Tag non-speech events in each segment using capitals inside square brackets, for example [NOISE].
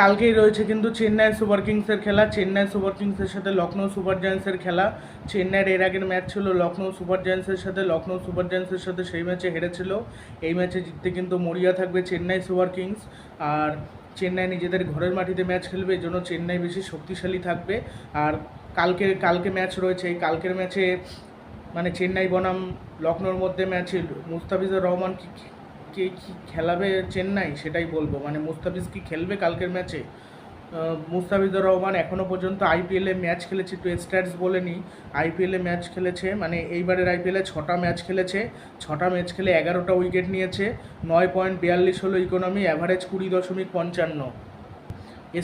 কালকেই রয়েছে কিন্তু চেন্নাই সুপার কিংসের খেলা। চেন্নাই সুপার কিংসের সাথে লখনৌ সুপার জায়ান্টসের খেলা। চেন্নাইয়ের এর আগের ম্যাচ ছিল লখনৌ সুপার জায়ান্টসের সাথে। লখনৌ সুপার জায়ান্টসের সাথে সেই ম্যাচে হেরেছিল। এই ম্যাচে জিততে কিন্তু মরিয়া থাকবে চেন্নাই সুপার কিংস। আর চেন্নাই নিজেদের ঘরের মাটিতে ম্যাচ খেলবে, এই জন্য চেন্নাই বেশি শক্তিশালী থাকবে। আর কালকে কালকে ম্যাচ রয়েছে। এই কালকের ম্যাচে মানে চেন্নাই বনাম লখনৌর মধ্যে ম্যাচে মুস্তাফিজুর রহমান কি কে খেলাবে চেন্নাই সেটাই বলব। মানে মুস্তাফিজ কি খেলবে কালকের ম্যাচে? মুস্তাফিজুর রহমান এখনও পর্যন্ত আইপিএলে ম্যাচ খেলেছে টু স্ট্যাটস বলে নি আইপিএলে ম্যাচ খেলেছে মানে এইবারের আইপিএলে ছটা ম্যাচ খেলেছে। ছটা ম্যাচ খেলে এগারোটা উইকেট নিয়েছে, নয় পয়েন্ট বিয়াল্লিশ হলো ইকোনমি অ্যাভারেজ কুড়ি দশমিক পঞ্চান্ন।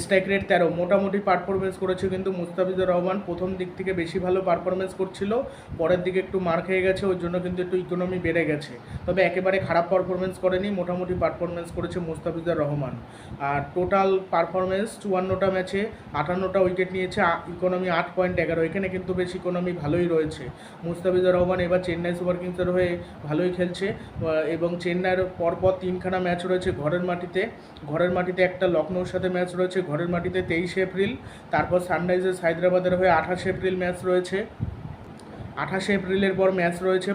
স্ট্রাইক রেট তেরো। মোটামুটি পারফরমেন্স করেছে কিন্তু মুস্তাফিজুর রহমান। প্রথম দিক থেকে বেশি ভালো পারফরমেন্স করছিল। পরের দিকে একটু মার খেয়ে গেছে ওর জন্য কিন্তু একটু ইকোনমি বেড়ে গেছে। তবে একেবারে খারাপ পারফরমেন্স করেনি, মোটামুটি পারফরমেন্স করেছে মুস্তাফিজুর রহমান। আর টোটাল পারফরমেন্স চুয়ান্নটা ম্যাচে আটান্নটা উইকেট নিয়েছে ইকোনমি আট পয়েন্ট এগারো। এখানে কিন্তু বেশ ইকোনমি ভালোই রয়েছে। মুস্তাফিজুর রহমান এবার চেন্নাই সুপার কিংসের হয়ে ভালোই খেলছে। এবং চেন্নাইয়ের পরপর তিনখানা ম্যাচ রয়েছে ঘরের মাটিতে। ঘরের মাটিতে একটা লখনৌর সাথে ম্যাচ রয়েছে ঘরের মাটিতে তেইশে এপ্রিল, তারপর সানরাইজার্স হায়দ্রাবাদের হয়ে আঠাশে এপ্রিল ম্যাচ রয়েছে। আঠাশে এপ্রিলের পর ম্যাচ রয়েছে,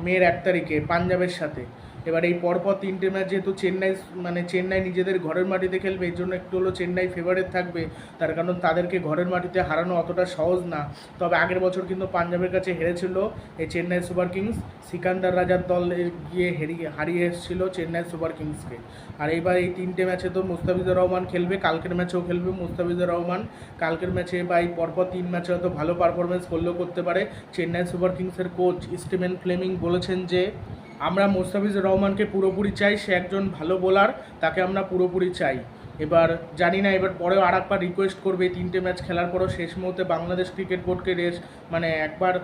মের এক তারিখে, পাঞ্জাবের সাথে। এবার এই পরপর তিনটে ম্যাচ যেহেতু চেন্নাই মানে চেন্নাই নিজেদের ঘরের মাটিতে খেলবে এই জন্য একটু হলো চেন্নাই ফেভারেট থাকবে। তার কারণ তাদেরকে ঘরের মাটিতে হারানো অতটা সহজ না। তবে আগের বছর কিন্তু পাঞ্জাবের কাছে হেরেছিল এই চেন্নাই সুপার কিংস। সিকান্দার রাজার দল গিয়ে হেরিয়ে হারিয়ে এসেছিল চেন্নাই সুপার কিংসকে। আর এইবার এই তিনটে ম্যাচে তো মুস্তাফিজুর রহমান খেলবে, কালকের ম্যাচেও খেলবে মুস্তাফিজুর রহমান। কালকের ম্যাচে বা এই পরপর তিন ম্যাচে হয়তো ভালো পারফরমেন্স করলেও করতে পারে। চেন্নাই সুপার কিংসের কোচ স্টিভেন ফ্লেমিং বলেছেন যে আমরা মোস্তাফিজুর রহমানকে পুরোপুরি চাই সে একজন ভালো বোলার তাকে আমরা পুরোপুরি চাই। এবার জানি না, এবার পরেও আর একবার রিকোয়েস্ট করবে তিনটে ম্যাচ খেলার পরও শেষ মুহূর্তে বাংলাদেশ ক্রিকেট বোর্ডকে রেস মানে একবার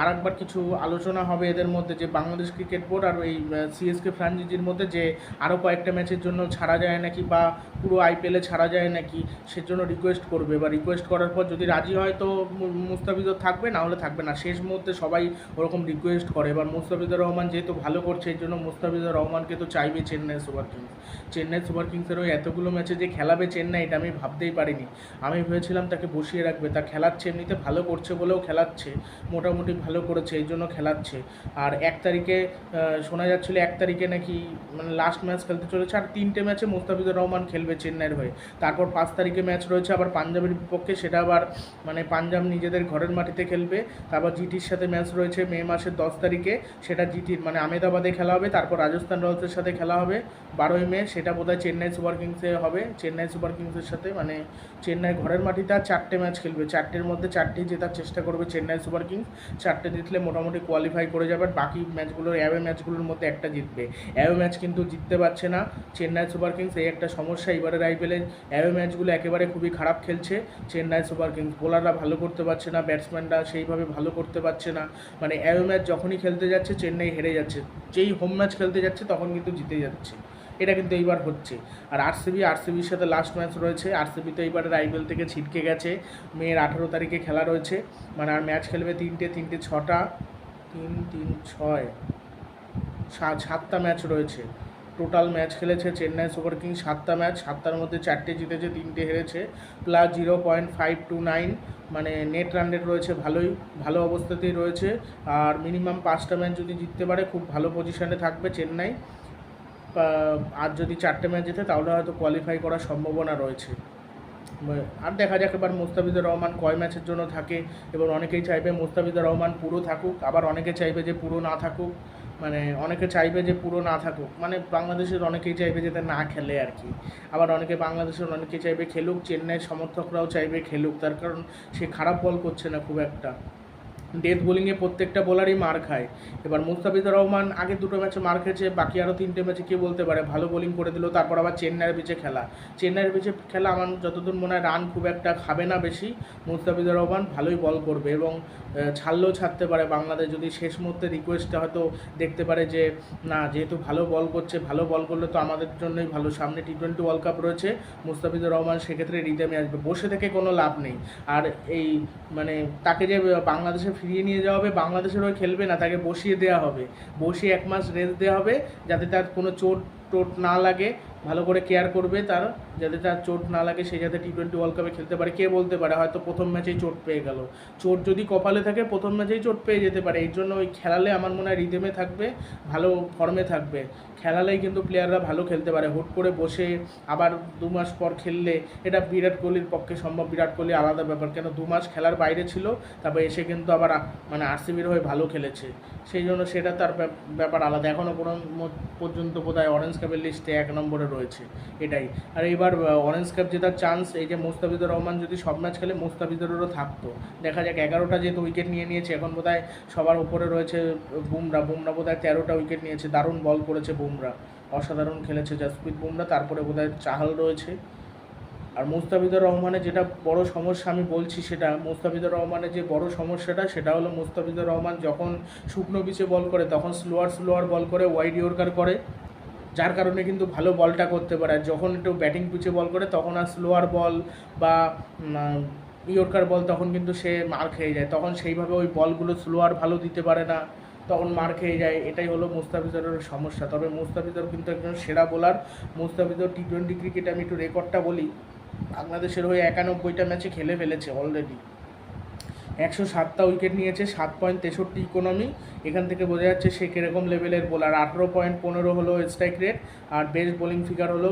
আর একবার কিছু আলোচনা হবে এদের মধ্যে, যে বাংলাদেশ ক্রিকেট বোর্ড আর এই সিএসকে ফ্রাঞ্চাইজির মধ্যে যে আরও কয়েকটা ম্যাচের জন্য ছাড়া যায় নাকি বা পুরো আইপিএলে ছাড়া যায় নাকি, সেজন্য রিকোয়েস্ট করবে। বা রিকোয়েস্ট করার পর যদি রাজি হয় তো মুস্তাফিজও থাকবে, না হলে থাকবে না। শেষ মুহূর্তে সবাই ওরকম রিকোয়েস্ট করে। এবার মুস্তাফিজুর রহমান যেহেতু ভালো করছে এই জন্য মুস্তাফিজুর রহমানকে তো চাইবে Chennai Super Kings. Chennai Super কিংসের ওই এতগুলো ম্যাচে যে খেলাবে চেন্নাই, এটা আমি ভাবতেই পারিনি। আমি ভেবেছিলাম তাকে বসিয়ে রাখবে। তা খেলাচ্ছে, এমনিতে ভালো করছে বলেও খেলাচ্ছে, মোটামুটি ভালো করেছে, এই জন্য খেলাচ্ছে। আর এক তারিখে শোনা যাচ্ছিল এক তারিখে নাকি মানে লাস্ট ম্যাচ খেলতে চলেছে। আর তিনটে ম্যাচে মুস্তাফিজুর রহমান খেলবে চেন্নাইয়ের হয়ে। তারপর পাঁচ তারিখে ম্যাচ রয়েছে আবার পাঞ্জাবের বিপক্ষে, সেটা আবার মানে পাঞ্জাব নিজেদের ঘরের মাটিতে খেলবে। তারপর জিটির সাথে ম্যাচ রয়েছে মে মাসের দশ তারিখে, সেটা জিটির মানে আমেদাবাদে খেলা হবে। তারপর রাজস্থান রয়্যালসের সাথে খেলা হবে বারোই মে, সেটা বোধহয় চেন্নাই সুপার কিংসে হবে। চেন্নাই সুপার কিংসের সাথে মানে চেন্নাই ঘরের মাটিতে আর চারটে ম্যাচ খেলবে। চারটের মধ্যে চারটেই জেতার চেষ্টা করবে চেন্নাই সুপার কিংস। চারটে জিতলে মোটামুটি কোয়ালিফাই করে যাবে বাকি ম্যাচগুলোর অ্যাওয়ে ম্যাচগুলোর মধ্যে একটা জিতবে। অ্যাওয়ে ম্যাচ কিন্তু জিততে পারছে না। চেন্নাই সুপার কিংস, এই একটা সমস্যা। এবারের আইপিএলে অ্যাওয়ে ম্যাচগুলো একেবারে খুবই খারাপ খেলছে চেন্নাই সুপার কিংস। বোলাররা ভালো করতে পারছে না ব্যাটসম্যানরা সেইভাবে ভালো করতে পারছে না। মানে অ্যাওয়ে ম্যাচ যখনই খেলতে যাচ্ছে, চেন্নাই হেরে যাচ্ছে। যেই হোম ম্যাচ খেলতে যাচ্ছে, তখন কিন্তু জিতে যাচ্ছে। এটা কিন্তু এইবার হচ্ছে। আর আরসিবি আরসিবির সাথে লাস্ট ম্যাচ রয়েছে। আরসিবি তো এইবারের আইপিএল থেকে ছিটকে গেছে। মেয়ের আঠারো তারিখে খেলা রয়েছে। মানে আর ম্যাচ খেলবে তিনটে তিনটে, ছটা, তিন তিন, ছয় সাত সাতটা ম্যাচ রয়েছে। টোটাল ম্যাচ খেলেছে চেন্নাই সুপার কিংস সাতটা ম্যাচ সাতটার মধ্যে চারটে জিতেছে, তিনটে হেরেছে। Plus zero point five two nine মানে নেট রান রেট রয়েছে ভালোই, ভালো অবস্থাতেই রয়েছে। আর মিনিমাম পাঁচটা ম্যাচ যদি জিততে পারে, খুব ভালো পজিশনে থাকবে চেন্নাই আর যদি চারটে ম্যাচ জেতে, তাহলে হয়তো কোয়ালিফাই করার সম্ভাবনা রয়েছে। আর দেখা যাক এবার মুস্তাফিজুর রহমান কয় ম্যাচের জন্য থাকে, এবার অনেকেই চাইবে মুস্তাফিজুর রহমান পুরো থাকুক, আবার অনেকে চাইবে যে পুরো না থাকুক মানে অনেকে চাইবে যে পুরো না থাকুক। মানে বাংলাদেশের অনেকেই চাইবে যাতে না খেলে আর কি। আবার অনেকে বাংলাদেশের অনেকে চাইবে খেলুক, চেন্নাইয়ের সমর্থকরাও চাইবে খেলুক, তার কারণ সে খারাপ বল করছে না খুব একটা। ডেথ বোলিংয়ে প্রত্যেকটা বোলারই মার খায়। এবার মুস্তাফিজুর রহমান আগে দুটো ম্যাচে মার খেয়েছে, বাকি আরও তিনটে ম্যাচে কে বলতে পারে? ভালো বোলিং করে দিল, তারপর আবার চেন্নাইয়ের পিচে খেলা। চেন্নাইয়ের পিচে খেলা আমার যতদূর মনে হয় রান খুব একটা খাবে না বেশি। মুস্তাফিজুর রহমান ভালোই বল করবে এবং ছাড়লেও ছাড়তে পারে। বাংলাদেশ যদি শেষ মুহূর্তে রিকোয়েস্টটা হয়তো দেখতে পারে যে, না, যেহেতু ভালো বল করছে, ভালো বল করলে তো আমাদের জন্যই ভালো। সামনে টি টোয়েন্টি ওয়ার্ল্ড কাপ রয়েছে, মুস্তাফিজুর রহমান সেক্ষেত্রে রিদেমে আসবে। বসে থেকে কোনো লাভ নেই। আর এই মানে তাকে যে বাংলাদেশে ফিরিয়ে নিয়ে যাওয়া হবে, বাংলাদেশের হয়ে খেলবে না, তাকে বসিয়ে দেওয়া হবে। বসিয়ে এক মাস রেস্ট দেওয়া হবে, যাতে তার কোনো চোট টোট না লাগে। ভালো করে কেয়ার করবে তার, যাতে তার চোট না লাগে, সে যাতে টি টোয়েন্টি ওয়ার্ল্ড কাপে খেলতে পারে। কে বলতে পারে? হয়তো প্রথম ম্যাচেই চোট পেয়ে গেল। চোট যদি কপালে থাকে, প্রথম ম্যাচেই চোট পেয়ে যেতে পারে। এই জন্য ওই খেলালে আমার মনে হয় রিদেমে থাকবে, ভালো ফর্মে থাকবে। খেলালেই কিন্তু প্লেয়াররা ভালো খেলতে পারে। হুট করে বসে আবার দু মাস পর খেললে, এটা বিরাট কোহলির পক্ষে সম্ভব। বিরাট কোহলি আলাদা ব্যাপার। কেন? দু মাস খেলার বাইরে ছিল, তারপর এসে কিন্তু আবার মানে আরসিবির হয়ে ভালো খেলেছে। সেই জন্য সেটা তার ব্যাপার আলাদা। এখনও কোনো পর্যন্ত বোধহয় অরেঞ্জ কাপের লিস্টে এক নম্বরে রয়েছে। এটাই। আর এবার অরেঞ্জ কাপ জেতার চান্স এই যে মুস্তাফিজুর রহমান যদি সব ম্যাচ খেলে, মুস্তাফিজুরেরও থাকতো। দেখা যাক, এগারোটা যেহেতু উইকেট নিয়ে নিয়েছে, এখন বোধহয় সবার উপরে রয়েছে বুমরা। বুমরা বোধহয় তেরোটা উইকেট নিয়েছে, দারুণ বল করেছে বুমরা। অসাধারণ খেলেছে জাসপ্রীত বুমরা, তারপরে বোধহয় চাহাল রয়েছে। আর মুস্তাফিজুর রহমানের যেটা বড় সমস্যা, আমি বলছি সেটা, মুস্তাফিজুর রহমানের যে বড় সমস্যাটা, সেটা হলো মুস্তাফিজুর রহমান যখন শুকনো পিচে বল করে, তখন স্লোয়ার স্লোয়ার বল করে ওয়াইড ইয়র্কার করে। যার কারণে কিন্তু ভালো বলটা করতে পারে। যখন একটু ব্যাটিং পিচে বল করে, তখন আর স্লোয়ার বল বা ইয়র্কার বল তখন কিন্তু সে মার খেয়ে যায়। তখন সেইভাবে ওই বলগুলো স্লোয়ার ভালো দিতে পারে না। তখন মার খেয়ে যায়। এটাই হলো মুস্তাফিজুরের সমস্যা। তবে মুস্তাফিজুর কিন্তু একজন সেরা বোলার। মুস্তাফিজুর টি টোয়েন্টি ক্রিকেটে আমি একটু রেকর্ডটা বলি। বাংলাদেশের হয়ে একানব্বইটা ম্যাচে খেলে ফেলেছে অলরেডি একশো সাতটা উইকেট নিয়েছে, সাত পয়েন্ট তেষট্টি ইকোনমি এখান থেকে বোঝা যাচ্ছে সে কীরকম লেভেলের বোলার আঠেরো পয়েন্ট পনেরো হলো স্ট্রাইক রেট আর বেস্ট বোলিং ফিগার হলো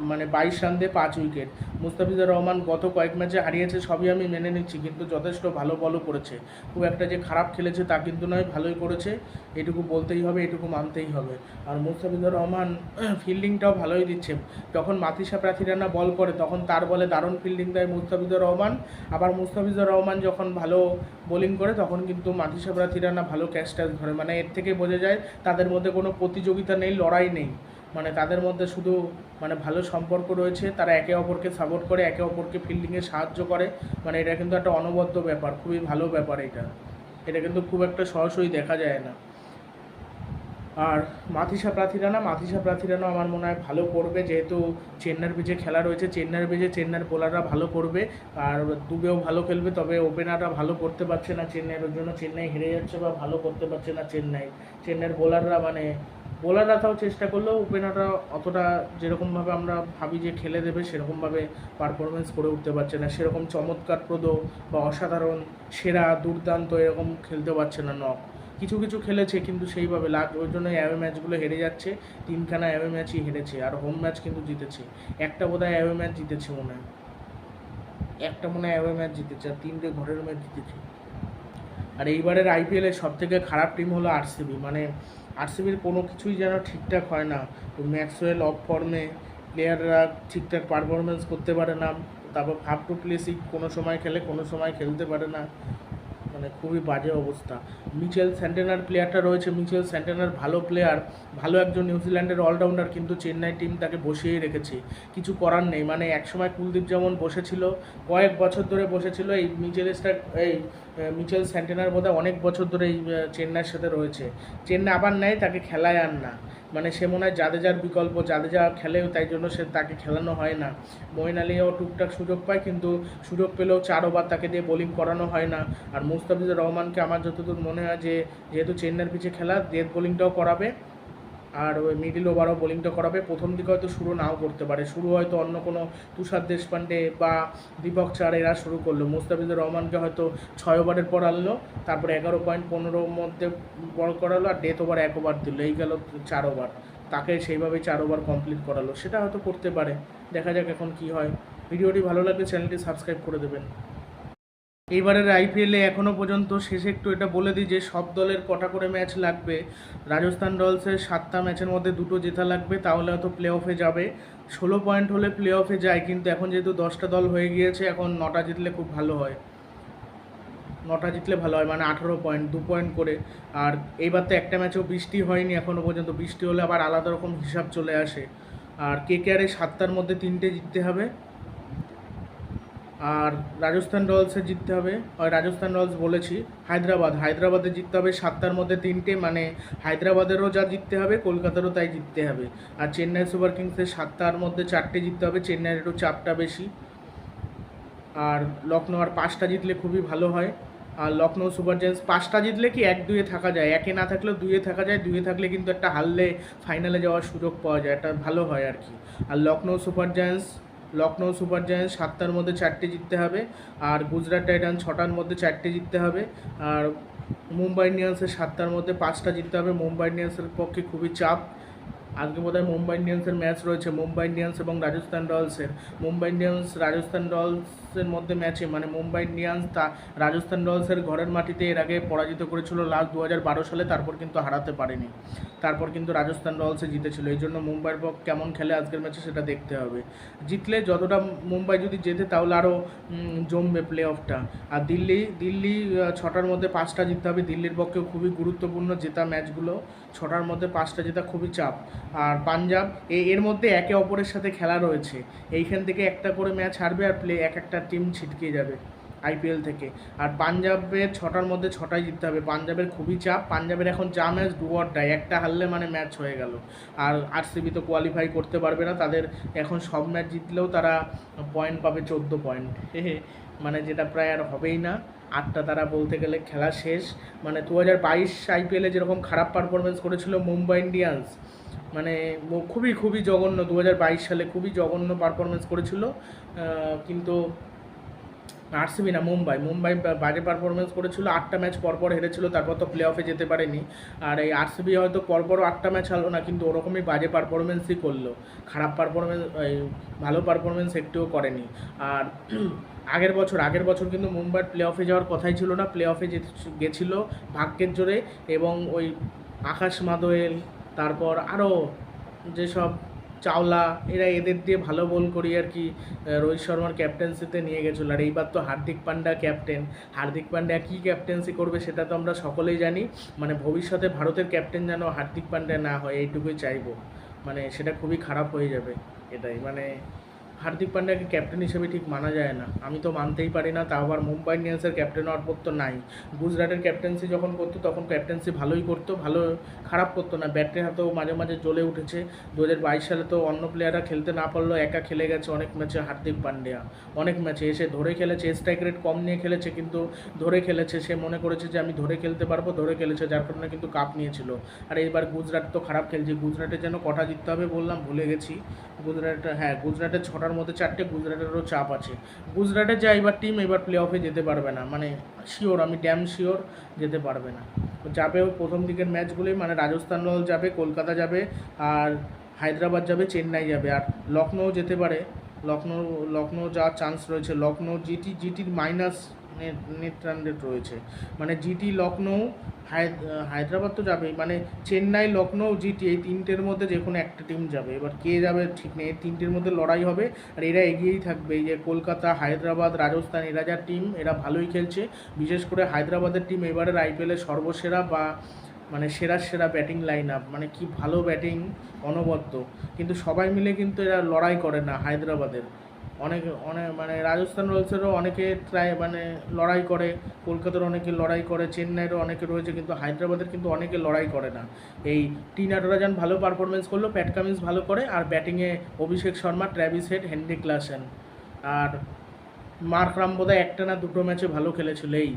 মানে বাইশ রান দিয়ে পাঁচ উইকেট। মুস্তাফিজুর রহমান গত কয়েক ম্যাচে হারিয়েছে, সবই আমি মেনে নিচ্ছি, কিন্তু যথেষ্ট ভালো বলও করেছে। খুব একটা যে খারাপ খেলেছে তা কিন্তু নয়, ভালোই করেছে। এটুকু বলতেই হবে, এটুকু মানতেই হবে। আর মুস্তাফিজুর রহমান [CLEARS THROAT] ফিল্ডিংটাও ভালোই দিচ্ছে। যখন মাতিসা প্রার্থীরানা বল করে, তখন তার বলে দারুণ ফিল্ডিং দেয় মুস্তাফিজুর রহমান। আবার মুস্তাফিজুর রহমান যখন ভালো বোলিং করে, তখন কিন্তু মাতিসা প্রার্থীরানা ভালো ক্যাচ ট্যাচ ধরে। মানে এর থেকে বোঝা যায়, তাদের মধ্যে কোনো প্রতিযোগিতা নেই, লড়াই নেই। মানে তাদের মধ্যে শুধু মানে ভালো সম্পর্ক রয়েছে, তারা একে অপরকে সাপোর্ট করে, একে অপরকে ফিল্ডিংয়ে সাহায্য করে। মানে এটা কিন্তু একটা অনবদ্য ব্যাপার, খুবই ভালো ব্যাপার এটা। এটা কিন্তু খুব একটা সহজই দেখা যায় না। আর মাথিসা প্রার্থীরা না, মাথিসা প্রার্থীরা না আমার মনে হয় ভালো করবে, যেহেতু চেন্নাইয়ের পিচে খেলা রয়েছে, চেন্নাইয়ের পিচে চেন্নাইয়ের বোলাররা ভালো করবে, আর দুবেও ভালো খেলবে, তবে ওপেনাররা ভালো করতে পারছে না চেন্নাইয়ের জন্য। চেন্নাই হেরে যাচ্ছে বা ভালো করতে পারছে না চেন্নাই। চেন্নাইয়ের বোলাররা মানে বোলাররা তাও চেষ্টা করলেও ওপেনাররা অতটা যেরকমভাবে আমরা ভাবি যে খেলে দেবে, সেরকমভাবে পারফরমেন্স করে উঠতে পারছে না। সেরকম চমৎকারপ্রদ বা অসাধারণ, সেরা, দুর্দান্ত এরকম খেলতে পারছে না নক। কিছু কিছু খেলেছে কিন্তু সেইভাবে লাগ ওই জন্য অ্যাওয়ে ম্যাচগুলো হেরে যাচ্ছে, তিনখানা অ্যাওয়ে ম্যাচই হেরেছে আর হোম ম্যাচ কিন্তু জিতেছে। একটা বোধহয় অ্যাওয়ে ম্যাচ জিতেছে মনে হয়। একটা মনে হয় অ্যাওয়ে ম্যাচ জিতেছে আর তিনটে ঘরের ম্যাচ জিতেছে। আর এইবারের আইপিএলের সব থেকে খারাপ টিম হলো আরসিবি মানে আরসিবির কোনো কিছুই যেন ঠিকঠাক হয় না। তো ম্যাক্সওয়েল অফ ফর্মে প্লেয়াররা ঠিকঠাক পারফরমেন্স করতে পারে না। তারপর হাফ টু প্লেসিং কোনো সময় খেলে, কোনো সময় খেলতে পারে না। মানে খুবই বাজে অবস্থা। মিচেল স্যান্টেনার প্লেয়ারটা রয়েছে। মিচেল স্যান্টেনার ভালো প্লেয়ার, ভালো একজন নিউজিল্যান্ডের অলরাউন্ডার, কিন্তু চেন্নাই টিম তাকে বসিয়েই রেখেছে। কিছু করার নেই। মানে একসময় কুলদীপ যেমন বসেছিল, কয়েক বছর ধরে বসেছিল, এই মিচেল স্টার, এই মিচেল স্যান্টেনার বোধহয় অনেক বছর ধরে এই চেন্নাইয়ের সাথে রয়েছে। চেন্নাই আবার নেয়, তাকে খেলায় আর না। মানে সে মনে হয় জাদেজার বিকল্প, জাদেজা খেলেও তাই জন্য সে তাকে খেলানো হয় না। মঈন আলীও টুকটাক সুযোগ পায়, কিন্তু সুযোগ পেলেও চার ওভার তাকে দিয়ে বোলিং করানো হয় না। আর মুস্তাফিজুর রহমানকে আমার যতদূর মনে হয় যে, যেহেতু চেন্নাইয়ের পিছে খেলা ডেথ বোলিংটাও করাবে। আর ওই মিডিল ওভারও বোলিংটা করাবে। প্রথম দিকে হয়তো শুরু নাও করতে পারে। শুরু হয়তো অন্য কোনো তুষার দেশপান্ডে বা দীপক চার এরা শুরু করল। মুস্তাফিজুর রহমানকে হয়তো ছয় ওভারের পর আনলো। তারপরে এগারো পয়েন্ট পনেরোর মধ্যে বল করালো আর ডেথ ওভার এক ওভার দিল। এই গেল চার ওভার তাকে সেইভাবে চার ওভার কমপ্লিট করালো। সেটা হয়তো করতে পারে। দেখা যাক এখন কি হয়। ভিডিওটি ভালো লাগলে চ্যানেলটি সাবস্ক্রাইব করে দেবেন। এইবারের আইপিএলে এখনও পর্যন্ত শেষে একটু এটা বলে দিই যে সব দলের কটা করে ম্যাচ লাগবে। রাজস্থান রয়্যালসের সাতটা ম্যাচের মধ্যে দুটো জেতা লাগবে, তাহলে হয়তো প্লে অফে যাবে। ষোলো পয়েন্ট হলে প্লে অফে যায়, কিন্তু এখন যেহেতু দশটা দল হয়ে গিয়েছে, এখন নটা জিতলে খুব ভালো হয়। নটা জিতলে ভালো হয় মানে আঠারো পয়েন্ট দু পয়েন্ট করে। আর এইবার তো একটা ম্যাচেও বৃষ্টি হয়নি এখনও পর্যন্ত। বৃষ্টি হলে আবার আলাদা রকম হিসাব চলে আসে। আর কে কে আর সাতটার মধ্যে তিনটে জিততে হবে। আর রাজস্থান রয়্যালসে জিততে হবে। আর রাজস্থান রয়্যালস বলেছি, হায়দ্রাবাদ। হায়দ্রাবাদে জিততে হবে সাতটার মধ্যে তিনটে মানে হায়দ্রাবাদেরও যা জিততে হবে, কলকাতারও তাই জিততে হবে। আর চেন্নাই সুপার কিংসের সাতটার মধ্যে চারটে জিততে হবে, চেন্নাইয়ের একটু চাপটা বেশি। আর লখনৌ আর পাঁচটা জিতলে খুবই ভালো হয়। আর লখনৌ সুপার জায়ান্টস, পাঁচটা জিতলে কি এক দুয়ে থাকা যায়? একে না থাকলেও দুয়ে থাকা যায় দুয়ে থাকলে কিন্তু একটা হারলে ফাইনালে যাওয়ার সুযোগ পাওয়া যায় এটা ভালো হয় আর কি। আর Lucknow Super Giants Lucknow Super Giants সাতটার মধ্যে চারটে জিততে হবে, আর গুজরাট টাইটান ছটার মধ্যে চারটে জিততে হবে, আর মুম্বাই ইন্ডিয়ান্সের সাতটার মধ্যে পাঁচটা জিততে হবে। মুম্বাই ইন্ডিয়ান্সের পক্ষে খুবই চাপ আজকে বোধহয় মুম্বাই ইন্ডিয়ান্সের ম্যাচ রয়েছে, মুম্বাই ইন্ডিয়ান্স এবং রাজস্থান রয়্যালসের। মুম্বাই ইন্ডিয়ান্স, রাজস্থান রয়্যালসের মধ্যে ম্যাচে মানে মুম্বাই ইন্ডিয়ান্স তা রাজস্থান রয়্যালসের ঘরের মাটিতে এর আগে পরাজিত করেছিল লাস্ট দু হাজার বারো সালে, তারপর কিন্তু হারাতে পারেনি। তারপর কিন্তু রাজস্থান রয়্যালসে জিতেছিল। এই জন্য মুম্বাইয়ের পক্ষ কেমন খেলে আজকের ম্যাচে সেটা দেখতে হবে। জিতলে যতটা মুম্বাই যদি জেতে, তাহলে আরও জমবে প্লে অফটা আর দিল্লি দিল্লি ছটার মধ্যে পাঁচটা জিততে হবে। দিল্লির পক্ষেও খুবই গুরুত্বপূর্ণ জেতা ম্যাচগুলো। ছটার মধ্যে পাঁচটা জেতা খুবই চাপ। আর পাঞ্জাব এর মধ্যে একে অপরের সাথে খেলা রয়েছে। এইখান থেকে একটা করে ম্যাচ হারবে আর প্লে এক একটা টিম ছিটকে যাবে আইপিএল থেকে। আর পাঞ্জাবের ছটার মধ্যে ছটাই জিততে হবে। পাঞ্জাবের খুবই চাপ। পাঞ্জাবের এখন যা ম্যাচ ডু অর ডাই একটা হারলে মানে ম্যাচ হয়ে গেল। আর আরসিবি তো কোয়ালিফাই করতে পারবে না। তাদের এখন সব ম্যাচ জিতলেও তারা পয়েন্ট পাবে চোদ্দ পয়েন্ট মানে যেটা প্রায় আর হবেই না। আটটা তারা বলতে গেলে খেলা শেষ। মানে দু হাজার বাইশ আইপিএলে যেরকম খারাপ পারফরমেন্স করেছিল মুম্বাই ইন্ডিয়ান্স মানে খুবই খুবই জঘন্য দু হাজার বাইশ সালে খুবই জঘন্য পারফরমেন্স করেছিল। কিন্তু আরসিবি না, মুম্বাই মুম্বাই বাজে পারফরমেন্স করেছিল, আটটা ম্যাচ পরপর হেরেছিল, তারপর তো প্লে অফে যেতে পারেনি। আর এই আরসিবি হয়তো পরপরও আটটা ম্যাচ হারলো না, কিন্তু ওরকমই বাজে পারফরমেন্সই করল। খারাপ পারফরমেন্স ভালো পারফরমেন্স একটুও করেনি। আর [CLEARS THROAT] আগের বছর আগের বছর কিন্তু মুম্বাইয়ের প্লে অফে যাওয়ার কথাই ছিল না প্লে অফে গেছিল ভাগ্যের জোরে এবং ওই আকাশ মাদোয়েল তারপর আরও যেসব চাওলা, এরা এদের দিয়ে ভালো বল করি আর কি রোহিত শর্মার ক্যাপ্টেন্সিতে নিয়ে গেছিল। আর এইবার তো হার্দিক পান্ডা ক্যাপ্টেন হার্দিক পান্ডা কী ক্যাপ্টেন্সি করবে সেটা তো আমরা সকলেই জানি। মানে ভবিষ্যতে ভারতের ক্যাপ্টেন যেন হার্দিক পান্ডা না হয়, এইটুকুই চাইব। মানে সেটা খুবই খারাপ হয়ে যাবে এটাই। মানে হার্দিক পান্ডাকে ক্যাপ্টেন হিসেবে ঠিক মানা যায় না। আমি তো মানতেই পারি না, তাও আবার মুম্বাই ইন্ডিয়ান্সের ক্যাপ্টেন হওয়ার পর তো নাই। গুজরাটের ক্যাপ্টেন্সি যখন করতো, তখন ক্যাপ্টেন্সি ভালোই করতো, ভালো, খারাপ করতো না। ব্যাটের হাতেও মাঝে মাঝে জ্বলে উঠেছে। দু হাজার বাইশ সালে তো অন্য প্লেয়াররা খেলতে না পারলেও একা খেলে গেছে অনেক ম্যাচে হার্দিক পান্ডিয়া। অনেক ম্যাচে এসে ধরে খেলেছে স্ট্রাইক রেট কম নিয়ে খেলেছে কিন্তু ধরে খেলেছে। সে মনে করেছে যে আমি ধরে খেলতে পারব, ধরে খেলেছে, যার কারণে কিন্তু কাপ নিয়েছিল। আর এইবার গুজরাট তো খারাপ খেলছে, গুজরাটে যেন কটা জিততে হবে বললাম, ভুলে গেছি। গুজরাট হ্যাঁ গুজরাটের ছটার মধ্যে চারটে গুজরাটেরও চাপ আছে। গুজরাটে যা এবার টিম এবার প্লে অফে যেতে পারবে না মানে শিওর আমি ড্যাম শিওর যেতে পারবে না। যাবে প্রথম দিকের ম্যাচগুলোই মানে রাজস্থান রয়্যাল যাবে, কলকাতা যাবে, আর হায়দ্রাবাদ যাবে, চেন্নাই যাবে। আর লখনৌ যেতে পারে লখনৌ লখনৌ যাওয়ার চান্স রয়েছে। লখনৌ জিটি জিটির মাইনাস নেট নেট রয়েছে। মানে জিটি লখনৌ হায়- হায়দ্রাবাদ তো যাবেই। মানে চেন্নাই লখনৌ জিটি এই তিনটের মধ্যে যে কোনো একটা টিম যাবে। এবার কে যাবে ঠিক নেই। তিনটের মধ্যে লড়াই হবে আর এরা এগিয়েই থাকবে। এই যে কলকাতা, হায়দ্রাবাদ, রাজস্থান, এরা যা টিম এরা ভালোই খেলছে। বিশেষ করে হায়দ্রাবাদের টিম এবারের আইপিএলের সর্বসেরা বা মানে সেরা সেরা ব্যাটিং লাইন আপ মানে কি ভালো ব্যাটিং অনবদ্য। কিন্তু সবাই মিলে কিন্তু এরা লড়াই করে না হায়দ্রাবাদের। অনেক অনেক মানে রাজস্থান রয়্যালসেরও অনেকে ট্রাই মানে লড়াই করে, কলকাতার অনেকে লড়াই করে চেন্নাইয়েরও অনেকে রয়েছে, কিন্তু হায়দ্রাবাদের কিন্তু অনেকে লড়াই করে না। এই টি নাটরাজান ভালো পারফরমেন্স করল প্যাট কামিন্স ভালো করে, আর ব্যাটিংয়ে Abhishek Sharma Travis Head Heinrich Klaasen আর মার্ক রাম বোধহয় একটা না দুটো ম্যাচে ভালো খেলেছিল, এই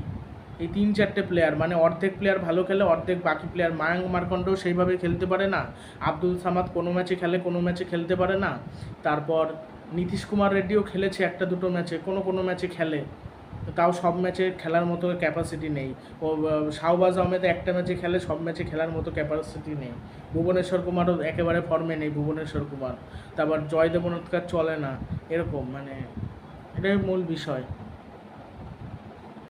এই তিন চারটে প্লেয়ার মানে অর্ধেক প্লেয়ার ভালো খেলে, অর্ধেক বাকি প্লেয়ার মায়াঙ্ক মার্কন্ডও সেইভাবে খেলতে পারে না। আব্দুল সামাদ কোনো ম্যাচে খেলে, কোনো ম্যাচে খেলতে পারে না। তারপর নীতিশ কুমার রেড্ডিও খেলেছে একটা দুটো ম্যাচে, কোনো কোনো ম্যাচে খেলে। তাও সব ম্যাচে খেলার মতো ক্যাপাসিটি নেই। ও শাহবাজ আহমেদ একটা ম্যাচে খেলে, সব ম্যাচে খেলার মতো ক্যাপাসিটি নেই। ভুবনেশ্বর কুমারও একেবারে ফর্মে নেই, ভুবনেশ্বর কুমার। তারপর জয় দেবনৎকার চলে না, এরকম মানে এটাই মূল বিষয়।